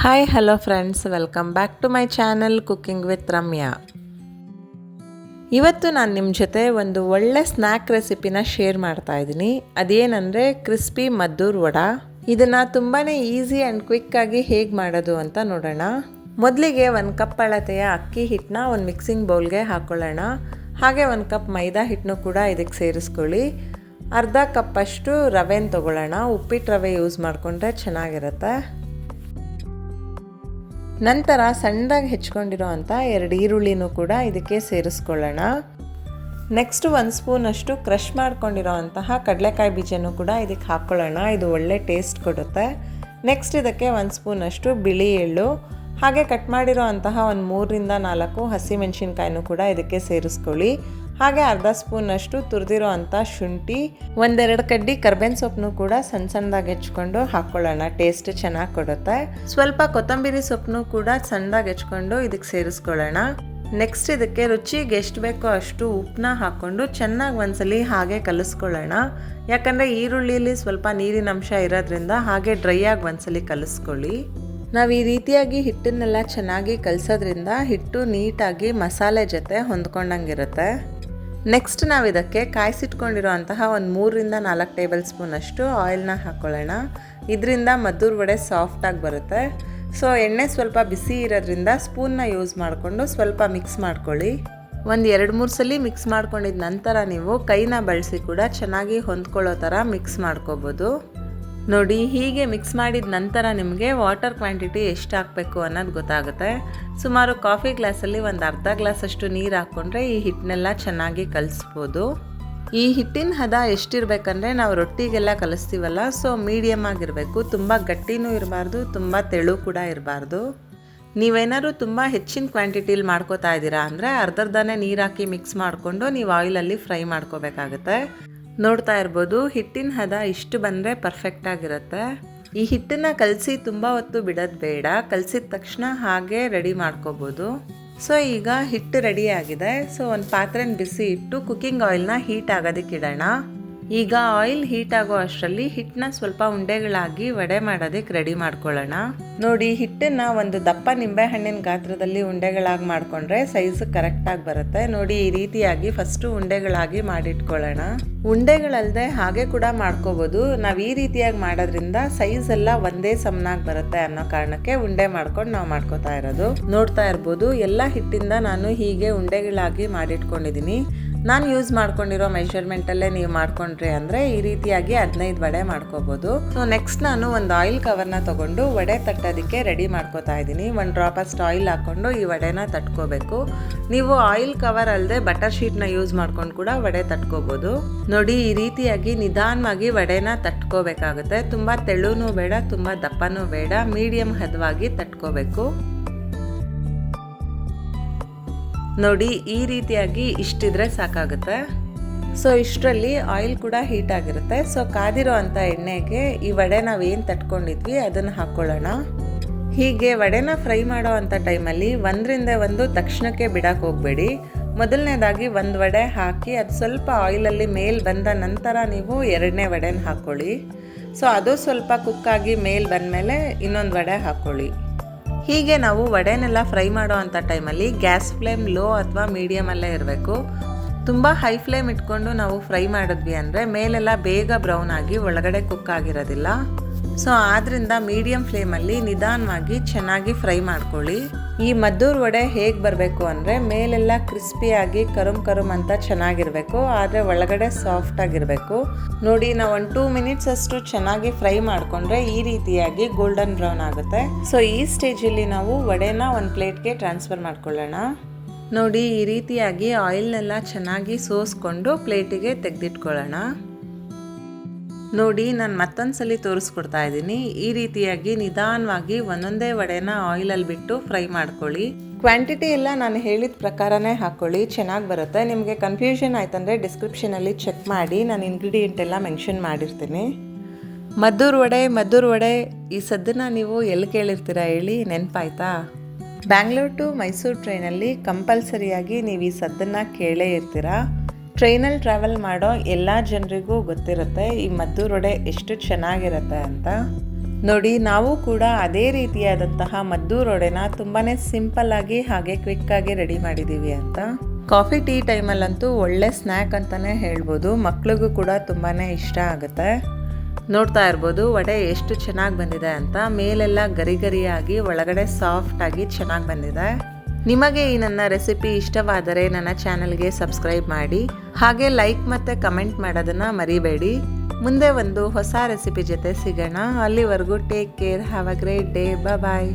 Hi hello friends welcome back to my channel cooking with Ramya ಇವತ್ತು ನಾನು ನಿಮ್ಮ ಜೊತೆ ಒಂದು ಒಳ್ಳೆ ಸ್ನ್ಯಾಕ್ ರೆಸಿಪಿನ ಶೇರ್ ಮಾಡ್ತಾ ಇದ್ದೀನಿ. ಅದೇನಂದರೆ ಕ್ರಿಸ್ಪಿ ಮದ್ದೂರ್ ವಡ. ಇದನ್ನು ತುಂಬಾ ಈಸಿ ಆ್ಯಂಡ್ ಕ್ವಿಕ್ಕಾಗಿ ಹೇಗೆ ಮಾಡೋದು ಅಂತ ನೋಡೋಣ. ಮೊದಲಿಗೆ ಒಂದು ಕಪ್ ಅಳತೆಯ ಅಕ್ಕಿ ಹಿಟ್ಟನ್ನ ಒಂದು ಮಿಕ್ಸಿಂಗ್ ಬೌಲ್ಗೆ ಹಾಕ್ಕೊಳ್ಳೋಣ ಹಾಗೆ ಒಂದು ಕಪ್ ಮೈದಾ ಹಿಟ್ಟನ್ನು ಕೂಡ ಇದಕ್ಕೆ ಸೇರಿಸ್ಕೊಳ್ಳಿ. ಅರ್ಧ ಕಪ್ಪಷ್ಟು ರವೆನ ತೊಗೊಳ್ಳೋಣ. ಉಪ್ಪಿಟ್ಟು ರವೆ ಯೂಸ್ ಮಾಡಿಕೊಂಡ್ರೆ ಚೆನ್ನಾಗಿರುತ್ತೆ. ನಂತರ ಸಣ್ಣದಾಗಿ ಹೆಚ್ಕೊಂಡಿರೋ ಅಂಥ ಎರಡು ಈರುಳ್ಳಿನೂ ಕೂಡ ಇದಕ್ಕೆ ಸೇರಿಸ್ಕೊಳ್ಳೋಣ. ನೆಕ್ಸ್ಟ್ ಒಂದು ಸ್ಪೂನಷ್ಟು ಕ್ರಷ್ ಮಾಡ್ಕೊಂಡಿರೋ ಅಂತಹ ಕಡಲೆಕಾಯಿ ಬೀಜನೂ ಕೂಡ ಇದಕ್ಕೆ ಹಾಕ್ಕೊಳ್ಳೋಣ ಇದು ಒಳ್ಳೆ ಟೇಸ್ಟ್ ಕೊಡುತ್ತೆ. ನೆಕ್ಸ್ಟ್ ಇದಕ್ಕೆ ಒಂದು ಸ್ಪೂನಷ್ಟು ಬಿಳಿ ಎಳ್ಳು. ಹಾಗೆ ಕಟ್ ಮಾಡಿರೋ ಅಂತಹ ಒಂದು ಮೂರರಿಂದ ನಾಲ್ಕು ಹಸಿಮೆಣಸಿನ್ಕಾಯಿನೂ ಕೂಡ ಇದಕ್ಕೆ ಸೇರಿಸ್ಕೊಳ್ಳಿ. ಹಾಗೆ ಅರ್ಧ ಸ್ಪೂನಷ್ಟು ತುರಿದಿರೋ ಅಂಥ ಶುಂಠಿ, ಒಂದೆರಡು ಕಡ್ಡಿ ಕರ್ಬೇನ್ ಸೊಪ್ಪನ್ನು ಕೂಡ ಸಣ್ಣ ಸಣ್ಣದಾಗಿ ಹೆಚ್ಕೊಂಡು ಹಾಕ್ಕೊಳ್ಳೋಣ ಟೇಸ್ಟ್ ಚೆನ್ನಾಗಿ ಕೊಡುತ್ತೆ. ಸ್ವಲ್ಪ ಕೊತ್ತಂಬರಿ ಸೊಪ್ಪನ್ನು ಕೂಡ ಸಣ್ಣದಾಗಿ ಹೆಚ್ಕೊಂಡು ಇದಕ್ಕೆ ಸೇರಿಸ್ಕೊಳ್ಳೋಣ. ನೆಕ್ಸ್ಟ್ ಇದಕ್ಕೆ ರುಚಿಗೆ ಎಷ್ಟು ಬೇಕೋ ಅಷ್ಟು ಉಪ್ಪನ್ನ ಹಾಕ್ಕೊಂಡು ಚೆನ್ನಾಗಿ ಒಂದ್ಸಲಿ ಹಾಗೆ ಕಲಿಸ್ಕೊಳ್ಳೋಣ. ಯಾಕಂದರೆ ಈರುಳ್ಳಿಲಿ ಸ್ವಲ್ಪ ನೀರಿನ ಅಂಶ ಇರೋದ್ರಿಂದ ಹಾಗೆ ಡ್ರೈ ಆಗಿ ಒಂದ್ಸಲಿ ಕಲಿಸ್ಕೊಳ್ಳಿ. ನಾವು ಈ ರೀತಿಯಾಗಿ ಹಿಟ್ಟನ್ನೆಲ್ಲ ಚೆನ್ನಾಗಿ ಕಲಿಸೋದ್ರಿಂದ ಹಿಟ್ಟು ನೀಟಾಗಿ ಮಸಾಲೆ ಜೊತೆ ಹೊಂದ್ಕೊಂಡಂಗಿರುತ್ತೆ ನೆಕ್ಸ್ಟ್ ನಾವು ಇದಕ್ಕೆ ಕಾಯಿಸಿಟ್ಕೊಂಡಿರುವಂತಹ ಒಂದು ಮೂರರಿಂದ ನಾಲ್ಕು ಟೇಬಲ್ ಸ್ಪೂನಷ್ಟು ಆಯಿಲ್ನ ಹಾಕ್ಕೊಳ್ಳೋಣ ಇದರಿಂದ ಮದ್ದೂರು ವಡೆ ಸಾಫ್ಟಾಗಿ ಬರುತ್ತೆ. ಸೊ ಎಣ್ಣೆ ಸ್ವಲ್ಪ ಬಿಸಿ ಇರೋದ್ರಿಂದ ಸ್ಪೂನ್ನ ಯೂಸ್ ಮಾಡಿಕೊಂಡು ಸ್ವಲ್ಪ ಮಿಕ್ಸ್ ಮಾಡ್ಕೊಳ್ಳಿ. ಒಂದು ಎರಡು ಮೂರು ಸಲ ಮಿಕ್ಸ್ ಮಾಡ್ಕೊಂಡಿದ ನಂತರ ನೀವು ಕೈನ ಬಳಸಿ ಕೂಡ ಚೆನ್ನಾಗಿ ಹೊಂದ್ಕೊಳ್ಳೋ ಥರ ಮಿಕ್ಸ್ ಮಾಡ್ಕೋಬೋದು. ನೋಡಿ, ಹೀಗೆ ಮಿಕ್ಸ್ ಮಾಡಿದ ನಂತರ ನಿಮಗೆ ವಾಟರ್ ಕ್ವಾಂಟಿಟಿ ಎಷ್ಟು ಹಾಕಬೇಕು ಅನ್ನೋದು ಗೊತ್ತಾಗುತ್ತೆ. ಸುಮಾರು ಕಾಫಿ ಗ್ಲಾಸಲ್ಲಿ ಒಂದು ಅರ್ಧ ಗ್ಲಾಸಷ್ಟು ನೀರು ಹಾಕ್ಕೊಂಡ್ರೆ ಈ ಹಿಟ್ಟನ್ನೆಲ್ಲ ಚೆನ್ನಾಗಿ ಕಲಿಸ್ಬೋದು. ಈ ಹಿಟ್ಟಿನ ಹದ ಎಷ್ಟಿರಬೇಕಂದ್ರೆ ನಾವು ರೊಟ್ಟಿಗೆಲ್ಲ ಕಲಿಸ್ತೀವಲ್ಲ ಸೊ ಮೀಡಿಯಮ್ ಆಗಿರಬೇಕು, ತುಂಬ ಗಟ್ಟಿನೂ ಇರಬಾರ್ದು, ತುಂಬ ತೆಳು ಕೂಡ ಇರಬಾರ್ದು. ನೀವೇನಾದ್ರು ತುಂಬ ಹೆಚ್ಚಿನ ಕ್ವಾಂಟಿಟಿಲಿ ಮಾಡ್ಕೋತಾ ಇದ್ದೀರಾ ಅಂದರೆ ಅರ್ಧರ್ಧನೇ ನೀರು ಹಾಕಿ ಮಿಕ್ಸ್ ಮಾಡಿಕೊಂಡು ನೀವು ಆಯಿಲಲ್ಲಿ ಫ್ರೈ ಮಾಡ್ಕೋಬೇಕಾಗತ್ತೆ. ನೋಡ್ತಾ ಇರ್ಬೋದು, ಹಿಟ್ಟಿನ ಹದ ಇಷ್ಟು ಬಂದರೆ ಪರ್ಫೆಕ್ಟಾಗಿರುತ್ತೆ ಈ ಹಿಟ್ಟನ್ನು ಕಲಸಿ ತುಂಬ ಹೊತ್ತು ಬಿಡೋದು ಬೇಡ, ಕಲಸಿದ ತಕ್ಷಣ ಹಾಗೆ ರೆಡಿ ಮಾಡ್ಕೋಬೋದು. ಸೊ ಈಗ ಹಿಟ್ಟು ರೆಡಿ ಆಗಿದೆ. ಸೊ ಒಂದು ಪಾತ್ರೆನ ಬಿಸಿ ಇಟ್ಟು ಕುಕ್ಕಿಂಗ್ ಆಯಿಲ್ನ ಹೀಟ್ ಆಗೋದಕ್ಕೆ ಇಡೋಣ. ಈಗ ಆಯಿಲ್ ಹೀಟ್ ಆಗೋ ಅಷ್ಟರಲ್ಲಿ ಹಿಟ್ಟನ್ನ ಸ್ವಲ್ಪ ಉಂಡೆಗಳಾಗಿ ವಡೆ ಮಾಡೋದಕ್ಕೆ ರೆಡಿ ಮಾಡ್ಕೊಳ್ಳೋಣ. ನೋಡಿ, ಹಿಟ್ಟನ್ನ ಒಂದು ದಪ್ಪ ನಿಂಬೆ ಹಣ್ಣಿನ ಗಾತ್ರದಲ್ಲಿ ಉಂಡೆಗಳಾಗಿ ಮಾಡಿಕೊಂಡ್ರೆ ಸೈಜ್ ಕರೆಕ್ಟಾಗಿ ಬರುತ್ತೆ. ನೋಡಿ, ಈ ರೀತಿಯಾಗಿ ಫಸ್ಟು ಉಂಡೆಗಳಾಗಿ ಮಾಡಿಟ್ಕೊಳ್ಳೋಣ. ಉಂಡೆಗಳಲ್ಲದೆ ಹಾಗೆ ಕೂಡ ಮಾಡ್ಕೋಬೋದು. ನಾವು ಈ ರೀತಿಯಾಗಿ ಮಾಡೋದ್ರಿಂದ ಸೈಜ್ ಎಲ್ಲ ಒಂದೇ ಸಮನಾಗಿ ಬರುತ್ತೆ ಅನ್ನೋ ಕಾರಣಕ್ಕೆ ಉಂಡೆ ಮಾಡ್ಕೊಂಡು ನಾವು ಮಾಡ್ಕೋತಾ ಇರೋದು. ನೋಡ್ತಾ ಇರ್ಬೋದು, ಎಲ್ಲ ಹಿಟ್ಟಿಂದ ನಾನು ಹೀಗೆ ಉಂಡೆಗಳಾಗಿ ಮಾಡಿಟ್ಕೊಂಡಿದ್ದೀನಿ. ನಾನು ಯೂಸ್ ಮಾಡ್ಕೊಂಡಿರೋ ಮೆಷರ್ಮೆಂಟಲ್ಲೇ ನೀವು ಮಾಡ್ಕೊಂಡ್ರಿ ಅಂದರೆ ಈ ರೀತಿಯಾಗಿ ಹದಿನೈದು ವಡೆ ಮಾಡ್ಕೋಬೋದು. ಸೊ ನೆಕ್ಸ್ಟ್ ನಾನು ಒಂದು ಆಯಿಲ್ ಕವರ್ನ ತೊಗೊಂಡು ವಡೆ ತಟ್ಟೋದಕ್ಕೆ ರೆಡಿ ಮಾಡ್ಕೋತಾ ಇದ್ದೀನಿ. ಒಂದು ಡ್ರಾಪ್ ಅಷ್ಟು ಆಯಿಲ್ ಹಾಕ್ಕೊಂಡು ಈ ವಡೆನ ತಟ್ಕೋಬೇಕು. ನೀವು ಆಯಿಲ್ ಕವರ್ ಅಲ್ಲದೆ ಬಟರ್ ಶೀಟ್ನ ಯೂಸ್ ಮಾಡ್ಕೊಂಡು ಕೂಡ ವಡೆ ತಟ್ಕೋಬೋದು. ನೋಡಿ, ಈ ರೀತಿಯಾಗಿ ನಿಧಾನವಾಗಿ ವಡೆನ ತಟ್ಕೋಬೇಕಾಗುತ್ತೆ. ತುಂಬ ತೆಳುನೂ ಬೇಡ, ತುಂಬ ದಪ್ಪನೂ ಬೇಡ. ಮೀಡಿಯಂ ಹದವಾಗಿ ತಟ್ಕೋಬೇಕು. ನೋಡಿ, ಈ ರೀತಿಯಾಗಿ ಇಷ್ಟಿದ್ರೆ ಸಾಕಾಗುತ್ತೆ. ಸೊ ಇಷ್ಟರಲ್ಲಿ ಆಯಿಲ್ ಕೂಡ ಹೀಟ್ ಆಗಿರುತ್ತೆ. ಸೊ ಕಾದಿರೋ ಅಂಥ ಎಣ್ಣೆಗೆ ಈ ವಡೆ ನಾವೇನು ತಟ್ಕೊಂಡಿದ್ವಿ, ಅದನ್ನು ಹಾಕ್ಕೊಳ್ಳೋಣ ಹೀಗೆ ವಡೆನ ಫ್ರೈ ಮಾಡೋ ಅಂಥ ಟೈಮಲ್ಲಿ ಒಂದರಿಂದ ಒಂದು ತಕ್ಷಣಕ್ಕೆ ಬಿಡಕ್ಕೆ ಹೋಗಬೇಡಿ. ಮೊದಲನೇದಾಗಿ ಒಂದು ವಡೆ ಹಾಕಿ, ಅದು ಸ್ವಲ್ಪ ಆಯಿಲಲ್ಲಿ ಮೇಲ್ ಬಂದ ನಂತರ ನೀವು ಎರಡನೇ ವಡೆನ ಹಾಕ್ಕೊಳ್ಳಿ ಸೊ ಅದು ಸ್ವಲ್ಪ ಕುಕ್ಕಾಗಿ ಮೇಲ್ ಬಂದಮೇಲೆ ಇನ್ನೊಂದು ವಡೆ ಹಾಕ್ಕೊಳ್ಳಿ ಹೀಗೆ ನಾವು ವಡೆನೆಲ್ಲ ಫ್ರೈ ಮಾಡೋ ಅಂಥ ಟೈಮಲ್ಲಿ ಗ್ಯಾಸ್ ಫ್ಲೇಮ್ ಲೋ ಅಥವಾ ಮೀಡಿಯಮಲ್ಲೇ ಇರಬೇಕು. ತುಂಬ ಹೈ ಫ್ಲೇಮ್ ಇಟ್ಕೊಂಡು ನಾವು ಫ್ರೈ ಮಾಡಿದ್ವಿ ಅಂದರೆ ಮೇಲೆಲ್ಲ ಬೇಗ ಬ್ರೌನ್ ಆಗಿ ಒಳಗಡೆ ಕುಕ್ ಆಗಿರೋದಿಲ್ಲ. ಸೊ ಆದ್ದರಿಂದ ಮೀಡಿಯಮ್ ಫ್ಲೇಮಲ್ಲಿ ನಿಧಾನವಾಗಿ ಚೆನ್ನಾಗಿ ಫ್ರೈ ಮಾಡ್ಕೊಳ್ಳಿ. ಈ ಮದ್ದೂರು ವಡೆ ಹೇಗೆ ಬರಬೇಕು ಅಂದರೆ ಮೇಲೆಲ್ಲ ಕ್ರಿಸ್ಪಿಯಾಗಿ ಕರುಮ್ ಕರುಮ್ ಅಂತ ಚೆನ್ನಾಗಿರಬೇಕು, ಆದರೆ ಒಳಗಡೆ ಸಾಫ್ಟ್ ಆಗಿರಬೇಕು. ನೋಡಿ, ನಾವು ಒಂದು ಟೂ ಮಿನಿಟ್ಸ್ ಅಷ್ಟು ಚೆನ್ನಾಗಿ ಫ್ರೈ ಮಾಡಿಕೊಂಡ್ರೆ ಈ ರೀತಿಯಾಗಿ ಗೋಲ್ಡನ್ ಬ್ರೌನ್ ಆಗುತ್ತೆ. ಸೊ ಈ ಸ್ಟೇಜಲ್ಲಿ ನಾವು ವಡೆನ ಒಂದು ಪ್ಲೇಟ್ಗೆ ಟ್ರಾನ್ಸ್ಫರ್ ಮಾಡ್ಕೊಳ್ಳೋಣ. ನೋಡಿ, ಈ ರೀತಿಯಾಗಿ ಆಯಿಲ್ನೆಲ್ಲ ಚೆನ್ನಾಗಿ ಸೋಸ್ಕೊಂಡು ಪ್ಲೇಟಿಗೆ ತೆಗೆದಿಟ್ಕೊಳ್ಳೋಣ. ನೋಡಿ, ನಾನು ಮತ್ತೊಂದು ಸಲ ತೋರಿಸ್ಕೊಡ್ತಾ ಇದ್ದೀನಿ. ಈ ರೀತಿಯಾಗಿ ನಿಧಾನವಾಗಿ ಒಂದೊಂದೇ ವಡೆನ ಆಯಿಲಲ್ಲಿ ಬಿಟ್ಟು ಫ್ರೈ ಮಾಡ್ಕೊಳ್ಳಿ. ಕ್ವಾಂಟಿಟಿ ಎಲ್ಲ ನಾನು ಹೇಳಿದ ಪ್ರಕಾರನೇ ಹಾಕ್ಕೊಳ್ಳಿ ಚೆನ್ನಾಗಿ ಬರುತ್ತೆ. ನಿಮಗೆ ಕನ್ಫ್ಯೂಷನ್ ಆಯ್ತಂದರೆ ಡಿಸ್ಕ್ರಿಪ್ಷನಲ್ಲಿ ಚೆಕ್ ಮಾಡಿ. ನಾನು ಇಂಗ್ರೀಡಿಯೆಂಟ್ ಎಲ್ಲ ಮೆನ್ಷನ್ ಮಾಡಿರ್ತೀನಿ. ಮದ್ದೂರು ವಡೆ ಮದ್ದೂರು ವಡೆ, ಈ ಸದ್ದನ್ನ ನೀವು ಎಲ್ಲಿ ಕೇಳಿರ್ತೀರಾ ಹೇಳಿ, ನೆನಪಾಯ್ತಾ? ಬ್ಯಾಂಗ್ಳೂರ್ ಟು ಮೈಸೂರು ಟ್ರೈನಲ್ಲಿ ಕಂಪಲ್ಸರಿಯಾಗಿ ನೀವು ಈ ಸದ್ದನ್ನು ಕೇಳೇ ಇರ್ತೀರಾ? ಟ್ರೈನಲ್ಲಿ ಟ್ರಾವೆಲ್ ಮಾಡೋ ಎಲ್ಲ ಜನರಿಗೂ ಗೊತ್ತಿರುತ್ತೆ, ಈ ಮದ್ದೂರು ವಡೆ ಎಷ್ಟು ಚೆನ್ನಾಗಿರುತ್ತೆ ಅಂತ. ನೋಡಿ, ನಾವು ಕೂಡ ಅದೇ ರೀತಿಯಾದಂತಹ ಮದ್ದೂರೊಡೆನ ತುಂಬಾ ಸಿಂಪಲ್ಲಾಗಿ ಹಾಗೆ ಕ್ವಿಕ್ಕಾಗಿ ರೆಡಿ ಮಾಡಿದ್ದೀವಿ ಅಂತ. ಕಾಫಿ ಟೀ ಟೈಮಲ್ಲಂತೂ ಒಳ್ಳೆ ಸ್ನ್ಯಾಕ್ ಅಂತಲೇ ಹೇಳ್ಬೋದು, ಮಕ್ಳಿಗೂ ಕೂಡ ತುಂಬಾ ಇಷ್ಟ ಆಗುತ್ತೆ. ನೋಡ್ತಾ ಇರ್ಬೋದು, ವಡೆ ಎಷ್ಟು ಚೆನ್ನಾಗಿ ಬಂದಿದೆ ಅಂತ. ಮೇಲೆಲ್ಲ ಗರಿ ಗರಿಯಾಗಿ, ಒಳಗಡೆ ಸಾಫ್ಟಾಗಿ ಚೆನ್ನಾಗಿ ಬಂದಿದೆ. ನಿಮಗೆ ಈ ನನ್ನ ರೆಸಿಪಿ ಇಷ್ಟವಾದರೆ ನನ್ನ ಚಾನಲ್ಗೆ ಸಬ್ಸ್ಕ್ರೈಬ್ ಮಾಡಿ, ಹಾಗೆ ಲೈಕ್ ಮತ್ತು ಕಮೆಂಟ್ ಮಾಡೋದನ್ನು ಮರಿಬೇಡಿ. ಮುಂದೆ ಒಂದು ಹೊಸ ರೆಸಿಪಿ ಜೊತೆ ಸಿಗೋಣ. ಅಲ್ಲಿವರೆಗೂ take care have a great day bye